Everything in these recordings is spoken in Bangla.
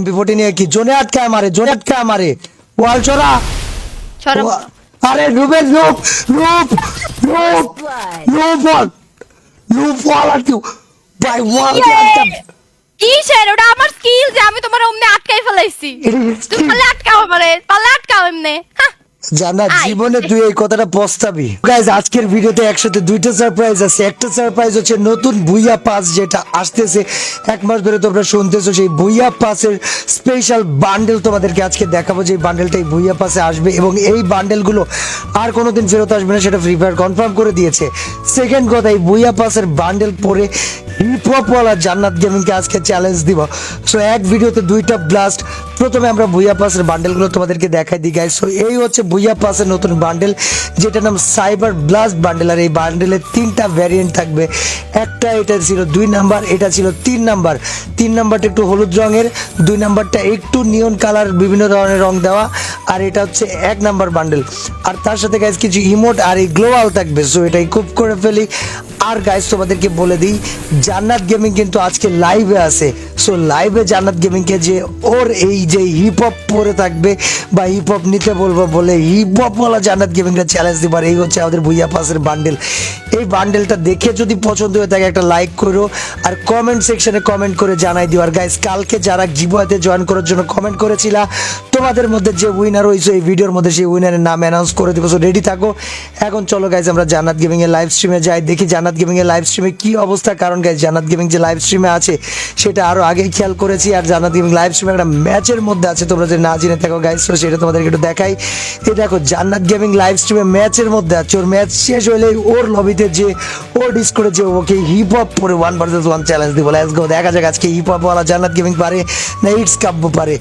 এমপি ফোর্টি নিয়ে কি? জোনে আটকায় মারে জোনে আটকায় মারে। ওয়াল চড়া আরে রুবের রূপ রূপ রূপ রূপ বল রূপ ওয়াল আটকে ভাই ওয়াল কিসের ওটা আমার স্কিল যে আমি তোমার অমনে আটকাই ফেলাইছি। তুমি পারলে আটকাও আমারে পারলে আটকাও এমনে। হ্যাঁ জানা জীবনে তুই এই কথাটা পস্তাবি। গাইজ আজকের ভিডিওতে একসাথে দুইটা সারপ্রাইজ আছে। একটা সারপ্রাইজ হচ্ছে নতুন ভুইয়া পাস যেটা আসতেছে। এক মাস ধরে তোমরা শুনতেছো সেই ভুইয়া পাসের স্পেশাল বান্ডেল তোমাদেরকে আজকে দেখাবো। যে বান্ডেলটা এই ভুইয়া পাসে আসবে এবং এই বান্ডেলগুলো আর কোনোদিন ফেরত আসবে না সেটা ফ্রি ফায়ার কনফার্ম করে দিয়েছে। সেকেন্ড কথা এই ভুইয়া পাসের বান্ডেল পরে হিপ হপ ওয়ালা জান্নাত গেমিংকে আজকে চ্যালেঞ্জ দিব। সো এক ভিডিওতে দুইটা ব্লাস্ট প্রথমে আমরা ভুইয়া পাসের বান্ডেলগুলো তোমাদেরকে দেখাই দিই গাইস সো এই হচ্ছে ভুইয়া পাসের নতুন বান্ডেল যেটার নাম সাইবার ব্লাস্ট বান্ডেল আর এই বান্ডেলের তিনটা ভ্যারিয়েন্ট থাকবে। একটা এটা ছিল দুই নাম্বার, এটা ছিল তিন নাম্বার। তিন নাম্বারটা একটু হলুদ রঙের, দুই নাম্বারটা একটু নিয়ন কালার বিভিন্ন ধরনের রং দেওয়া। আর এটা হচ্ছে এক নাম্বার বান্ডেল আর তার সাথে গাইস কিছু ইমোট আর এই গ্লোবাল থাকবে। সো এটাই খুব করে ফেলি। আর গাইস তোমাদেরকে বলে দিই, জান্নাত গেমিং কিন্তু আজকে লাইভে আছে। সো লাইভে জান্নাত গেমিংকে যে ওর এই যে হিপ হপ পরে থাকবে বা হিপ হপ নিতে বলব বলে হিপ হপ ওয়ালা জান্নাত গেমিংরা চ্যালেঞ্জ দিবার এই হচ্ছে আমাদের ভুইয়া পাসের বান্ডেল এই বান্ডেলটা দেখে যদি পছন্দ হয়ে থাকে, একটা লাইক করো আর কমেন্ট সেকশনে কমেন্ট করে জানাই দিও। আর গাইস কালকে যারা জিবোয়াতে জয়েন করার জন্য কমেন্ট করেছিলা, তোমাদের মধ্যে যে উইনার হয়েছে, এই ভিডিওর মধ্যে সেই উইনারের নাম অ্যানাউন্স করে দিব। সো রেডি থাকো। এখন চলো গাইজ আমরা জান্নাত গেমিং এর লাইভ স্ট্রিমে যাই, দেখি জান্নাত গেমিং এর লাইভ স্ট্রিমে কি অবস্থা? কারণ গাইজ জান্নাত গেমিং যে লাইভ স্ট্রিমে আছে সেটা আরও আগেই খেয়াল করেছি। আর জান্নাত গেমিং লাইভ স্ট্রিমে একটা ম্যাচের মধ্যে আছে। তোমরা যদি না জেনে থাকো গাইজ তো সেটা তোমাদেরকে একটু দেখাই। এই দেখো জান্নাত গেমিং লাইভ স্ট্রিমে ম্যাচের মধ্যে আছে। ওর ম্যাচ শেষ হলে ওর লবিতে যে ও ডিসকোডে যে ওকে হিপ হপ পরে ওয়ান ভার্সেস ওয়ান চ্যালেঞ্জ দিব। লেটস গো দেখা যাক আজকে হিপ হপ ওয়ালা জান্নাত গেমিং পারে না ইটস কাব্য পারে।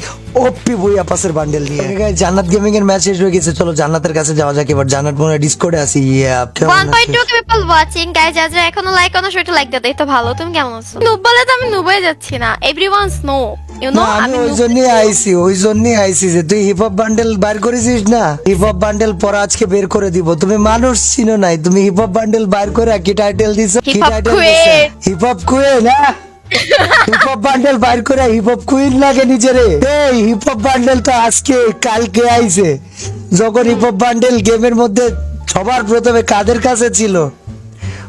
ওপি বইয়া পাসের বান্ডেল নিয়ে। গাইজ জান্নাত গেমিং এর ম্যাচ শেষ হয়ে গেছে। চলো জান্নাতের কাছে যাওয়া যাক। এবার জান্নাত মনে ডিসকোডে আসি yeah one point two people watching guys আজ এখনও লাইক কোনো সেটা লাইক দিতে তো ভালো। তুমি কেমন আছো? নুব বলে তো আমি নুবে যাচ্ছি না। এভরিওয়ানস নো ইউ নো আমি ওই জন্যই আইছি ওই জন্যই আইছি যে তুই হিপ হপ বান্ডেল বার করেছিস না? হিপ হপ বান্ডেল পরে আজকে বের করে দিব। তুমি মানুষ চিনো নাই তুমি হিপ হপ বান্ডেল বার করে কি টাইটেল দিছো? কি টাইটেল। হিপ হপ কুইন না হিপ হপ বান্ডেল বার করে হিপ হপ কুইন লাগে নিজেরে। এই হিপ হপ বান্ডেল তো আজকে কালকে আইছে। যখন হিপ হপ বান্ডেল গেমের মধ্যে সবার প্রথমে কাদের কাছে ছিল?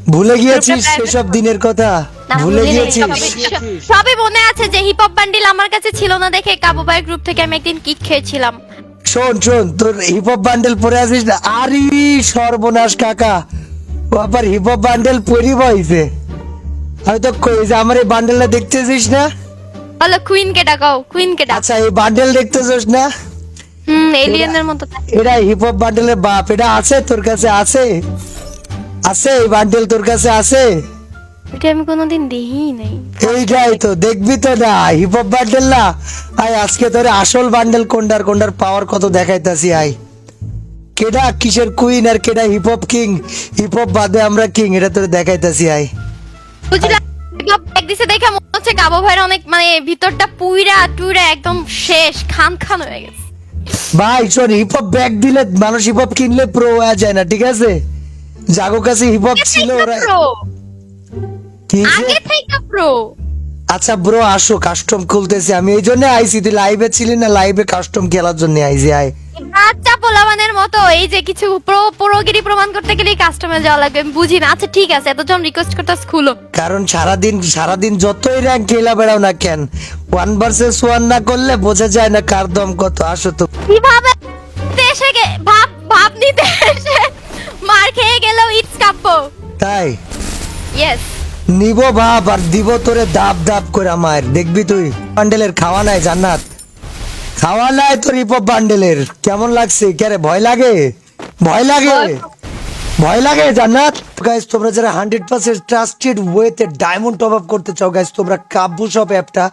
ভুলে গিয়েছিস সেসব দিনের কথা? ভুলে গিয়েছিস। সবই- মনে আছে যে হিপ হপ বান্ডিল আমার কাছে ছিল না দেখে কাবু ভাই গ্রুপ থেকে আমি একদিন কিক খেয়েছিলাম। শোন শোন তোর হিপ হপ বান্ডেল পরে আসিস না। আরে সর্বনাশ কাকা। ও আবার হিপ হপ বান্ডেল পরি বইছে আমি তো কই যে আমার এই বান্ডেলটা দেখতেছিস না? বলো কুইন কে ডাকাও কুইন কে ডাক। আচ্ছা এই বান্ডেল দেখতেছিস না? হুম এলিয়েনের মতো। এটা হিপ হপ বান্ডেলের বাপ। এটা আছে তোর কাছে আছে? আছে এই বান্ডেল তোর কাছে আছে? এটা আমি কোনোদিন দেখি নাই। এইটাই তো দেখবি তো না হিপ হপ বান্ডেল না? আই আজকে তোর আসল বান্ডেল কোনটার কোনটার পাওয়ার কত দেখাইতাছি আই কেডা কিসের কুইন আর কেডা Hip Hop king Hip Hop বাদে আমরা কিং এটা তোর দেখাইতাছি আই বুঝলাম ব্যাগ দেখে মনে হচ্ছে কাবু ভাইয়ের অনেক মানে ভিতরটা পুইরা টুইরা একদম শেষ খান খান হয়ে গেছে। ভাই শোন হিপ হপ ব্যাগ দিলে মানুষ হিপ হপ কিনলে প্রো হয়ে যায় না ঠিক আছে? জাগো কাছে হিপ হপ ছিল ওরা কি আগে থেকে প্রো আচ্ছা ব্রো আসো কাস্টম খুলতেছি। আমি এই জন্য আইছি তুই লাইভে ছিলি না? লাইভে কাস্টম খেলার জন্য আইছি আই বাচ্চা পোলাবানের মতো এই যে কিছু প্রো প্রোগিরি প্রমাণ করতে গেলে কাস্টমে যাওয়া লাগবে আমি বুঝি না। আচ্ছা ঠিক আছে এতজন রিকোয়েস্ট করতে খুলো। কারণ সারাদিন সারাদিন যতই র্যাঙ্ক খেলা বেড়াও না কেন ওয়ান ভার্সেস ওয়ান না করলে বোঝা যায় না কার দম কত। আসো তো। কীভাবে দেশে ভাব ভাব নিতে এসে মার খেয়ে গেল ইটস কাব্য তাই? ইয়েস নিব ভাব আর দিব তোরে দাব দাব করে আমার দেখবি তুই? বান্ডেলের খাওয়া নাই জান্নাত। খাওয়া নাই তোর হপ বান্ডেলের। কেমন লাগছে? কে ভয় লাগে? ভয় লাগে? ভয় লাগে, জান্নাত? গাইস তোমরা যারা হান্ড্রেড পার্সেন্ট ট্রাস্টেড ওয়েতে ডায়মন্ড টপ আপ করতে চাও গাইস তোমরা কাব্যু শপ অ্যাপটা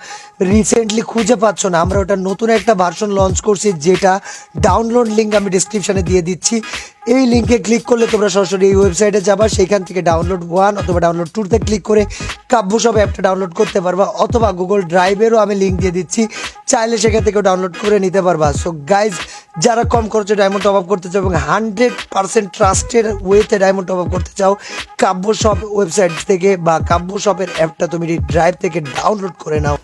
রিসেন্টলি খুঁজে পাচ্ছ না। আমরা ওটা নতুন একটা ভার্সন লঞ্চ করছি, যেটা ডাউনলোড লিঙ্ক আমি ডিসক্রিপশনে দিয়ে দিচ্ছি। এই লিঙ্কে ক্লিক করলে তোমরা সরাসরি এই ওয়েবসাইটে যাবা, সেখান থেকে ডাউনলোড ওয়ান অথবা ডাউনলোড টুতে ক্লিক করে কাব্য সব অ্যাপটা ডাউনলোড করতে পারবা, অথবা গুগল ড্রাইভেরও আমি লিঙ্ক দিয়ে দিচ্ছি। চাইলে সেখান থেকেও ডাউনলোড করে নিতে পারবা। সো গাইজ যারা কম খরচে ডায়মন্ড টপ আপ করতে চাও এবং হান্ড্রেড পার্সেন্ট ট্রাস্টের ওয়েতে ডায়মন্ড টপ আপ করতে চাও কাব্য শপ ওয়েবসাইট থেকে বা কাব্য শপের অ্যাপটা তুমি ড্রাইভ থেকে ডাউনলোড করে নাও।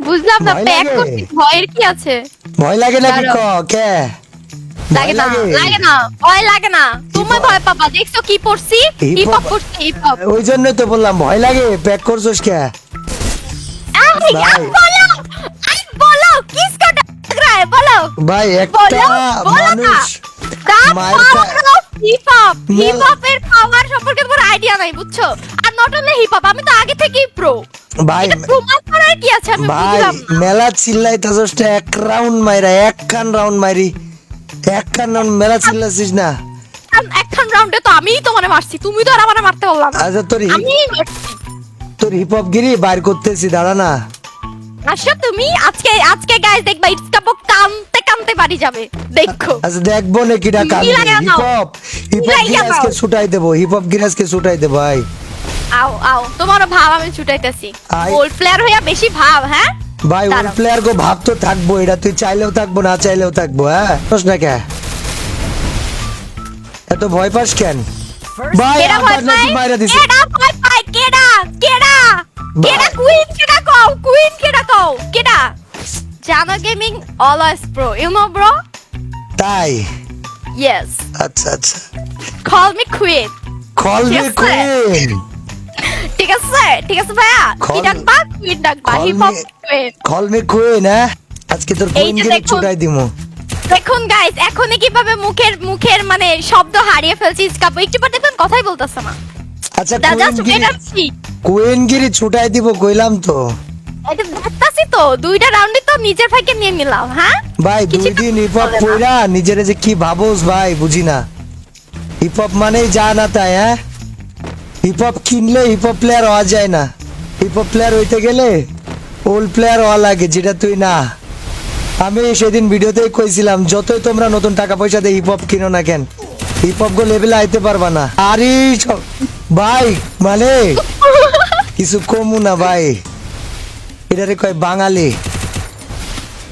বুঝলাম না ভয় প্যাক লাগে? করছি ভয়ের কি আছে? ভয় লাগে নাকি ক। কে? লাগে না লাগে? না ভয় লাগে না। তুমি ভয় পাবা দেখছ কি পড়ছি? হিপ হপ পড়ছি হিপ হপ ওই জন্যই তো বললাম ভয় লাগে? প্যাক করছোস কে? ভাই। বলো আই বলো কিস কাটা বলো। ভাই একটা মানুষ মায়ের কা- হিপ হপ মেলা- হিপ হপের পাওয়ার সম্পর্কে তোমার আইডিয়া নাই বুঝছ? আর নট অনলি হিপ হপ আমি তো আগে থেকেই প্রো ভাই প্রমাণ করার কি আছে? আমি বুঝলাম মেলা চিল্লাইতাছস তো এক রাউন্ড মাইরা এক খান রাউন্ড মারি এক খান রাউন্ড মেলা চিল্লাছিস না। একখান রাউন্ডে তো আমিই তোমারে মারছি তুমি তো আর আমারে মারতে পারলা না। আচ্ছা তোর হিপ তোর হিপ হপ গিরি বাইর করতেছি দাঁড়া না। তুমি আজকে আজকে গাইস দেখবা ইটস কাপো কামতে কামতে বাড়ি যাবে। দেখো। আচ্ছা দেখব কান হিপ হপ হিপ হপ। ছুটাই দেবো হিপ হপ ছুটাই দেবো ভাই। আও আও তোমার ভাব আমি ছুটাইতেছি। প্লেয়ার হইয়া বেশি ভাব হ্যাঁ? ভাই দাঁড়াও। প্লেয়ার গো ভাব তো থাকব এটা তুই চাইলেও থাকব না চাইলেও থাকব হ্যাঁ? বুঝ না কে? এত ভয় পাস কেন? ভাই কেডা ভয় দিছে। কেডা ভয় কেডা? কেডা? কেডা কুইন কেডা কও কুইন কেডা কও কেডা জানো gaming always pro you know bro তাই ইয়েস আচ্ছা আচ্ছা call me queen call me queen ঠিক আছে ঠিক আছে ভাইয়া। কি ডাকবা queen ডাকবা Hip Hop queen call me queen হ্যাঁ? আজকে তোর কুইন ছুটাই দিমু। দেখুন গাইস এখনই কীভাবে মুখের মুখের মানে শব্দ হারিয়ে ফেলছি স্কাপো একটু পর দেখুন কথাই বলতেছে না। আচ্ছা Giri wait see queen Giri ছুটাই দিব কইলাম তো। এটা দেখতাছি তো দুইটা রাউন্ডে তো নিজের ভাইকে নিয়ে নিলাম হ্যাঁ? ভাই দুই দিন হিপ হপ কইরা নিজেরে যে কি ভাবোস ভাই বুঝি না। হিপ হপ মানেই যা না তাই হ্যাঁ? হিপ হপ কিনলে হিপ হপ প্লেয়ার হওয়া যায় না। হিপ হপ প্লেয়ার হইতে গেলে ওল্ড প্লেয়ার হওয়া লাগে যেটা তুই না। আমি সেদিন ভিডিওতেই কইছিলাম যতই তোমরা নতুন টাকা পয়সা দিয়ে হিপ হপ কিনো না কেন হিপ হপ গো লেভেলে আইতে পারবা না। আরে ভাই মানে কিছু কমু না ভাই। এটারে কয় বাঙালি।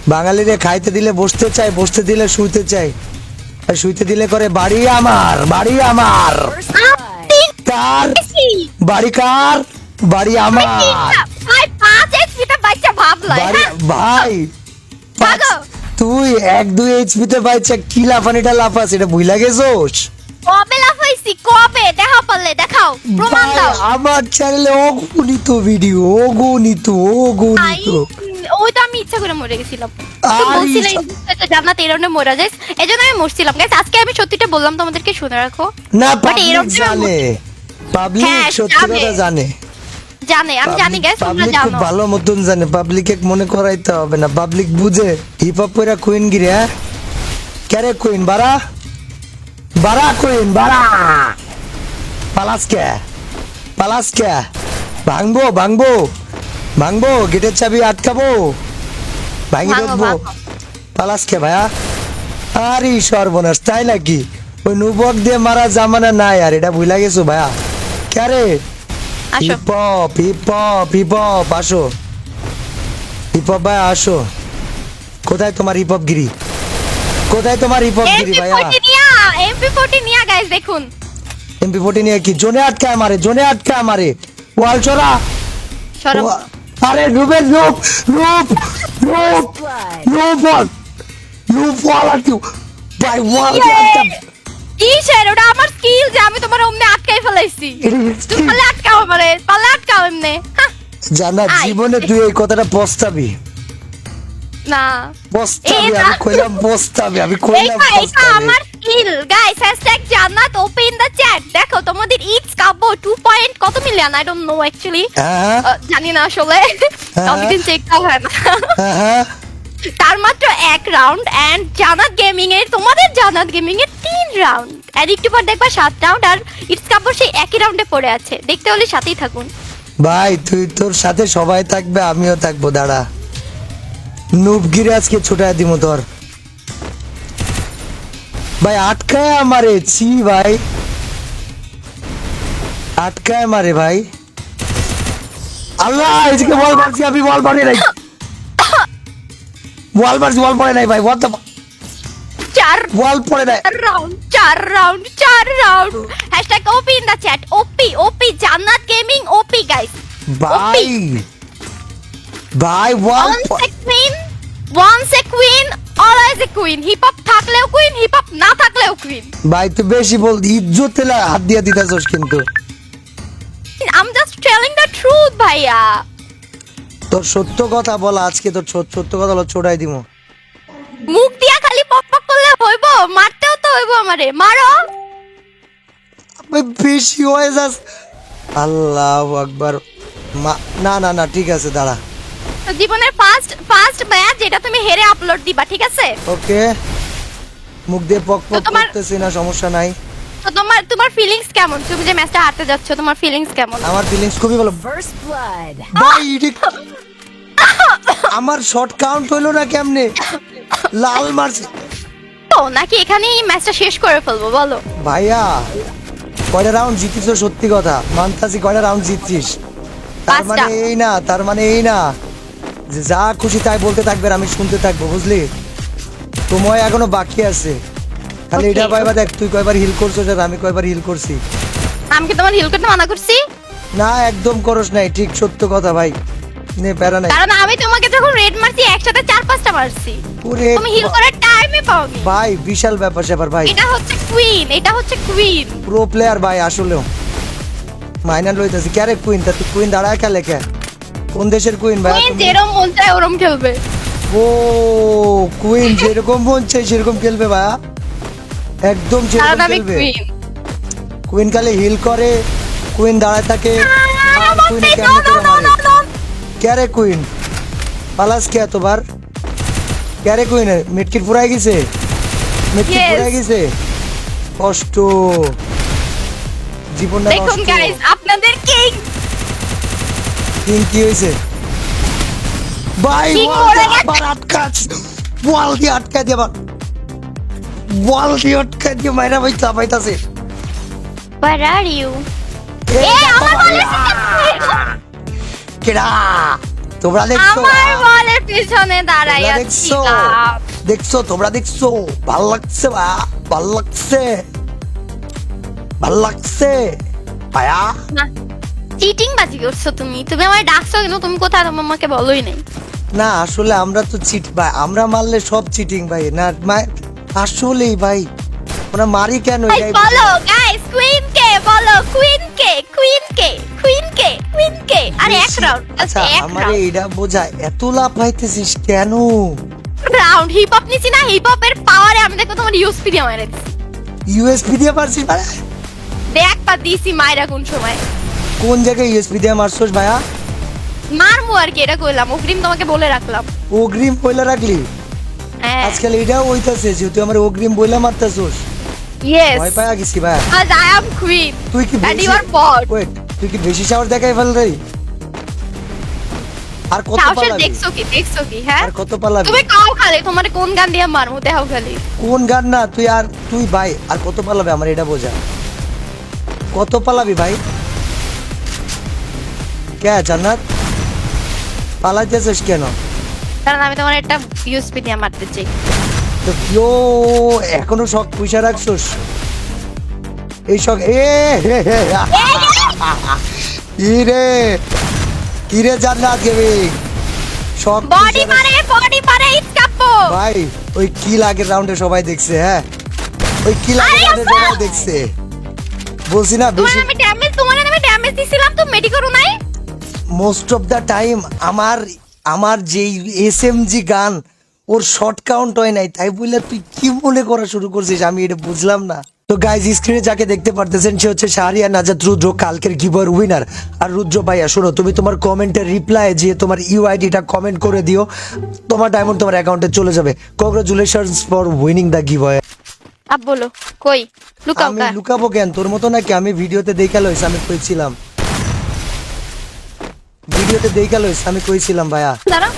বাঙালিরে খাইতে দিলে বসতে চায় বসতে দিলে শুইতে চাই আর শুইতে দিলে করে বাড়ি আমার বাড়ি আমার। কার বাড়ি কার? বাড়ি আমার। ভাই হ্যাঁ। তুই এক দুই এইচপি তে পাইছে কি লাফানিটা লাফাস এটা ভুইলা গেছোস? কবে লাফাইছি? কবে আমার চ্যানেলে অগণিত ভিডিও অগণিত অগণিত। ওই তো আমি ইচ্ছা করে মরে গেছিলাম। আরে তো বলছিলে সব- জান্নাত এই মরা যাইস এজন্য আমি মরছিলাম। গাইস আজকে আমি সত্যিটা বললাম তোমাদেরকে শুনে রাখো। না পাবলিক জানে। পাবলিক হ্যাঁ, জানে। জানে। জানে আমি জানি গাইস তোমরা পাবলিক খুব ভালো মতন জানে। পাবলিকে মনে করাইতে হবে না। পাবলিক বুঝে। হিপ হপ কইরা কুইন গিরে হ্যাঁ? কেরে কুইন বাড়া বাড়া কুইন বাড়া পালাস কে? পালাস কে ভাঙবো ভাঙবো ভাঙবো গেটের চাবি আটকাবো। ভাঙি ভাঙো। পালাস কে ভাইয়া আরে সর্বনাশ তাই নাকি? ওই নুবক দিয়ে মারা জামানা নাই আর এটা ভুলা গেছো ভাইয়া কে রে? আসো। Hip Hop Hip Hop Hip Hop আসো। হিপ হপ আসো। কোথায় তোমার হিপ হপ গিরি? কোথায় তোমার হিপ হপ গিরি ভাইয়া এমপি ফোর্টি নিয়া গাইস দেখুন। এমপি ফোর্টি নিয়ে কি? জোনে আটকায় মারে জোনে আটকায় মারে ওয়াল ও- আরে রূপের রূপ রূপ রূপ রূপ বল রূপ ওয়াল আটকে ভাই ওয়াল আটকা কি স্যার ওটা আমার স্কিল যে আমি তোমার অমনে আটকাই ফেলাইছি। তুমি পালে আটকাও আমারে পালে আটকাও এমনে। হাহ, জানা জীবনে তুই এই কথাটা পস্তাবি। না। পস্তাবি আমি কইলাম পস্তাবি আমি কইলাম পস্তাবি। আমার skill guys hashtag Jannat open the chat দেখো তোমাদের ইটস কাব্য 2 পয়েন্ট কত million I don't know actually জানি না আসলে। অনেকদিন চেক করা হয় না তার মাত্র এক রাউন্ড এন্ড জানাত গেমিং এর তোমাদের জানাত গেমিং এর তিন রাউন্ড আর একটু পর দেখবা সাত রাউন্ড আর ইটস কাব্য সেই একই রাউন্ডে পড়ে আছে। দেখতে হলে সাথেই থাকুন। ভাই তুই তোর সাথে সবাই থাকবে আমিও থাকব দাঁড়া। নুবগিরে আজকে ছুটায় দিব তোর। ভাই আটকায় আমারে ছি ভাই। আটকায় মারে ভাই। আল্লাহ এদিকে বল মারছি আমি বল মারি নাই। বল মারছি বল পড়ে নাই ভাই বল তো চার বল পড়ে নাই। রাউন্ড চার রাউন্ড চার round hashtag OP in the chat OP OP Jannat gaming OP guys ভাই ভাই one once a queen always a queen Hip Hop থাকলেও কুইন হিপ হপ না থাকলেও কুইন ভাই তুই বেশি বল ইজ্জতে হাত দিয়ে দিতেছস কিন্তু। I'm just telling the truth ভাইয়া। তোর সত্য কথা বল আজকে তোর সত্য কথা বল দিমু। মুখ দিয়া খালি পক পক করলে হইব মারতেও তো হইব আমারে। মারো। বেশি হয়ে যাস। আল্লাহ আকবার। না না না ঠিক আছে দাঁড়া। জীবনের ফার্স্ট ফার্স্ট ম্যাচ যেটা তুমি হেরে আপলোড দিবা ঠিক আছে? ওকে। মুখ দিয়ে পক পক তো করতেছি না সমস্যা নাই। তো তোমার তোমার ফিলিংস কেমন? তুমি যে ম্যাচটা হারতে যাচ্ছ তোমার ফিলিংস কেমন? আমার ফিলিংস খুবই ভালো। First blood. ভাই আমার শর্ট কাউন্ট হইল না কেমনে? লাল মারছে ও নাকি এখানেই ম্যাচটা শেষ করে ফেলব বলো। ভাইয়া কয়টা রাউন্ড জিতিস সত্যি কথা? মানতাছি কয়টা রাউন্ড জিতছিস? তার মানে এই না তার মানে এই না। যে যা খুশি তাই বলতে থাকবে আমি শুনতে থাকব বুঝলি? সময় এখনও বাকি আছে। খালি এটা কয়বার দেখ তুই কয়বার হিল করছ আর আমি কয়বার হিল করছি। আমি কি তোমার হিল করতে মানা করছি? না একদম করস নাই ঠিক সত্য কথা ভাই। নে প্যারা নাই। কারণ আমি তোমাকে যখন রেড মারছি একসাথে চার পাঁচটা মারছি। ওরে তুমি হিল করার টাইমে পাওনি। ভাই বিশাল ব্যাপার স্যাপার ভাই। এটা হচ্ছে কুইন এটা হচ্ছে কুইন প্রো প্লেয়ার ভাই আসলেও। মাইনার লইতাছি কে রে কুইন তা তুই কুইন দাঁড়ায় খেলে কে? কোন দেশের কুইন ভাই? কুইন? যেরম মন চায় ওরম খেলবে। ও কুইন যেরকম মন চাই সেরকম খেলবে ভাই একদম সেরকম খেলবে। কুইন কালে হিল করে কুইন দাঁড়ায় থাকে আর কুইনে কেমনে করে মারে? no, no. কে রে কুইন পালাস কে এতবার? কে রে কুইন মিটকিট ফুরাই গেছে? মিটকিট. ফুরাই গেছে? কষ্ট। জীবনটা দেখুন গাইস আপনাদের কিং কিং কি হয়েছে? ভাই। আবার আটকাছ দিয়ে আটকাই দিয়ে আবার। ওয়াল দিয়ে আটকাই দিয়ে মাইরা ভাই চাপাইতাছে Where are you? কেডা? তোমরা দেখছ? আমার বলের পিছনে দাঁড়াই আছি দেখছ? দেখছ? তোমরা দেখছ? ভালো লাগছে বা? ভালো লাগছে? ভালো লাগছে? পায়া চিটিং বাজি করছ তুমি? তুমি আমার ডাকছো কিন্তু তুমি কোথায়? তুমি আমাকে বলোই নাই। না আসলে আমরা তো চিট ভাই আমরা মারলে সব চিটিং ভাই। না আসলেই ভাই। ওরা মারি কেন বলো গাইস কুইন কে? বলো কুইন কে? কুইন কে? কুইন কে? কুইন কে? আরে এক রাউন্ড আচ্ছা এক আমারে এটা বোঝা এত লাভ পাইতেছিস কেন? রাউন্ড হিপ হপ নিছি না হিপ হপের পাওয়ারে আমি দেখো তোমার ইউএসপি দিয়ে মাইরা ইউএসপি দিয়ে পারছিস ভাই? দেখ পা দিছি মাইরা কোন সময়। কোন জায়গায় ইউএসপি দিয়ে মারছস ভাইয়া? মারমু আর কি এটা কইলাম। অগ্রিম তোমাকে বলে রাখলাম। অগ্রিম বইলা রাখলি? হ্যাঁ। আজকাল এটাও হইতাছে যেহেতু আমার অগ্রিম বইলা মারতাছস। ইয়েস ভয় পায়া গেছি ভাইয়া। আজ আই অ্যাম কুইন তুই কি বেশি বট ওয়েট তুই কি বেশি সাহস দেখাই ফেল রে আর কত পালাবি? দেখছ কি দেখছ কি হ্যাঁ? আর কত পালাবি? তুমি কাও খালি তোমার কোন গান দিয়ে মারমু দেখাও খালি। কোন গান না তুই আর তুই ভাই আর কত পালাবি আমার এটা বোঝা। কত পালাবি ভাই? কে জান্নাত? পালাইতেছিস কেন? কারণ আমি তোমার একটা ইউএসপি দিয়ে মারতে চাই। তো কেউ এখনও শখ রাখছোস? এই শখ এ হে, হে, কি রে? জান্নাত গেমিং শখ বডি মারে বডি মারে ইটস কাপো ভাই ওই কি লাগের রাউন্ডে সবাই দেখছে হ্যাঁ? ওই কি আরে রাউন্ডে! সবাই দেখছে। বলছি না বেশি আমি ড্যামেজ তোমার আমি ড্যামেজ দিছিলাম তো মেডি করো নাই? মোস্ট অফ দ্য টাইম আমার আমার যেই এস এম জি গান ওর শর্ট কাউন্ট হয় নাই। তাই বলে তুই কি মনে করা শুরু করছিস? আমি এটা বুঝলাম না। তো গাইজ স্ক্রিনে যাকে দেখতে পারতেছেন সে হচ্ছে শাহরিয়া নাজাদ রুদ্র কালকের গিভার উইনার আর রুদ্র ভাইয়া শোনো তুমি তোমার কমেন্টের রিপ্লাই যে তোমার ইউআইডিটা কমেন্ট করে দিও। তোমার ডায়মন্ড তোমার অ্যাকাউন্টে চলে যাবে। কংগ্রাচুলেশনস ফর উইনিং দ্য গিভার আব বলো কই? লুকাও আমি লুকাবো কেন? তোর মতো নাকি আমি ভিডিওতে দেখা লইস আমি কইছিলাম ভিডিওতে দেখা লইস আমি কইছিলাম ভাইয়া। দাঁড়া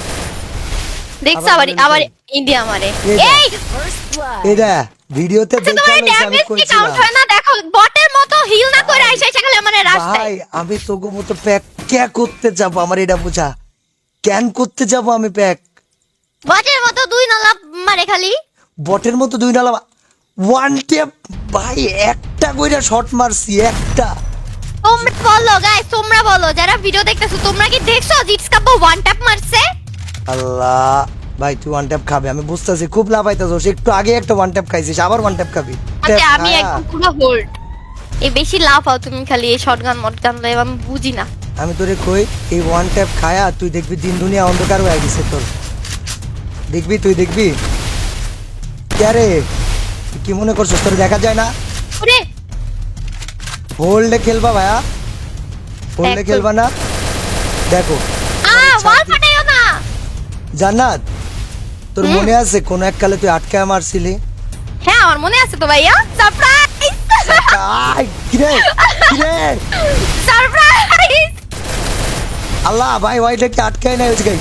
দেখছ আবার আবার ইন্ডিয়া মারে। এই। এই. এটা ভিডিওতে তোমার লইস আমি কইছিলাম। কাউন্ট হয় না? দেখো বটের মতো হিল না করে আইসা সেখানে মানে রাস্তায় ভাই আমি তোকে মতো প্যাক কে করতে যাব? আমার এটা বুঝা। ক্যান করতে যাব আমি প্যাক বটের মতো দুই নালা মারে খালি। বটের মতো দুই নালা ওয়ান টেপ ভাই একটা কইরা শট মারছি একটা। তোমরা বলো গাইস তোমরা বলো যারা ভিডিও দেখতেছো তোমরা কি দেখছ জিটস কাপো ওয়ান ট্যাপ মারছে? আল্লাহ ভাই তুই ওয়ান ট্যাপ খাবে আমি বুঝতেছি খুব লাভ পাইতেছ একটু আগে একটা ওয়ান ট্যাপ খাইছিস আবার ওয়ান ট্যাপ খাবি। আচ্ছা আমি। একদম পুরো হোল্ড এই বেশি লাভ হও তুমি খালি এই শটগান মটগান লয়ে আমি বুঝি না। আমি তোরে কই এই ওয়ান ট্যাপ খায়া তুই দেখবি দিন দুনিয়া অন্ধকার হয়ে গেছে তোর। দেখবি তুই দেখবি? তুই কি মনে করছিস তোর দেখা যায় না? ওরে হোল্ডে খেলবা ভাইয়া। হোল্ডে খেলবা না। দেখো। আ ওয়াল ফাটাইও না। জান্নাত তোর মনে আছে কোন এক কালে তুই আটকায় মারছিলি? হ্যাঁ আমার মনে আছে তো ভাইয়া। সারপ্রাইজ আই, কিরে? কিরে? সারপ্রাইজ আল্লাহ ভাই ওইটা কি আটকায় নাই হয়েছে ভাই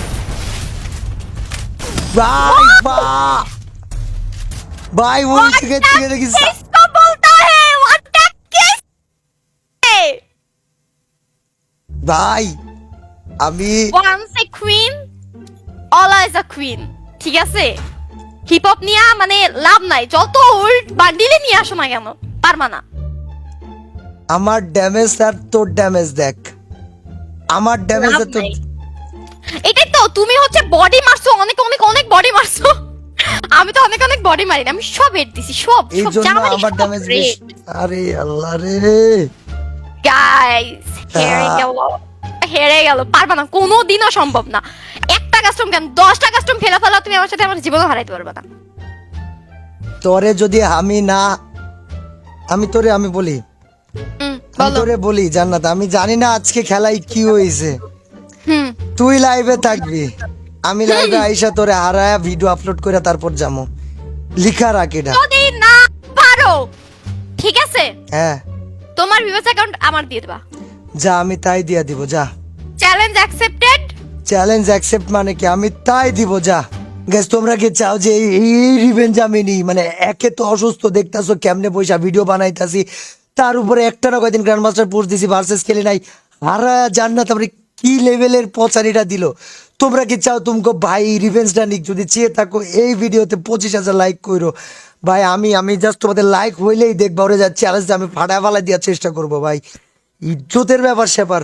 বা ভাই ওই থেকে থেকে দেখি ভাই আমি once a queen always a queen ঠিক আছে? হিপ হপ নিয়ে মানে লাভ নাই যত ওল্ড বান্ডিলে নিয়ে আসো না কেন? পারবা না। আমার ড্যামেজ আর তোর ড্যামেজ দেখ। আমার ড্যামেজ আর তোর এটাই তো তুমি হচ্ছে বডি মারছো অনেক অনেক অনেক বডি মারছো। আমি তো অনেক অনেক বডি মারি না আমি সব হেড দিছি সব সব জামানি আমার ড্যামেজ বেশি আরে আল্লাহ রে। গাইস হেরে আহ। গেল হেরে গেল পারবা না কোনোদিনও সম্ভব না। একটা কাস্টম কেন দশটা কাস্টম খেলে ফেলা তুমি আমার সাথে আমার জীবনও হারাইতে পারবে না। তোরে যদি আমি না আমি তোরে আমি বলি। আমি তোরে বলি জান্নাত আমি জানি না আজকে খেলায় কি হয়েছে তুই লাইভে থাকবি। আমি লাইভে আইসা তোরে হারায়া ভিডিও আপলোড করে তারপর যাব লিখা রাখ এটা। যদি না পারো ঠিক আছে? হ্যাঁ। তোমার ভিউস অ্যাকাউন্ট আমার দিয়ে দেবা। যা আমি তাই দিয়া দিব যা। চ্যালেঞ্জ অ্যাকসেপ্টেড চ্যালেঞ্জ অ্যাকসেপ্ট মানে কি? আমি তাই দিব যা। গ্যাস তোমরা কি চাও যে এই- এই রিভেঞ্জ আমি নিই? মানে একে তো অসুস্থ দেখতাছো কেমনে পয়সা ভিডিও বানাইতাছি। তার উপরে একটা না কয়দিন গ্র্যান্ড মাস্টার পোস্ট দিছি ভার্সেস খেলে নাই। আর জান্নাত আমরা কি লেভেলের পচারিটা দিল? তোমরা কি চাও তুমকো ভাই রিভেঞ্জটা নিক? যদি চেয়ে থাকো এই ভিডিওতে পঁচিশ হাজার লাইক করো ভাই, আমি আমি জাস্ট তোমাদের লাইক হইলেই দেখবা, ওরে যাচ্ছি, আর আমি ফাটা ফালা দেওয়ার চেষ্টা করব, ভাই। ইজ্জতের ব্যাপার স্যাপার।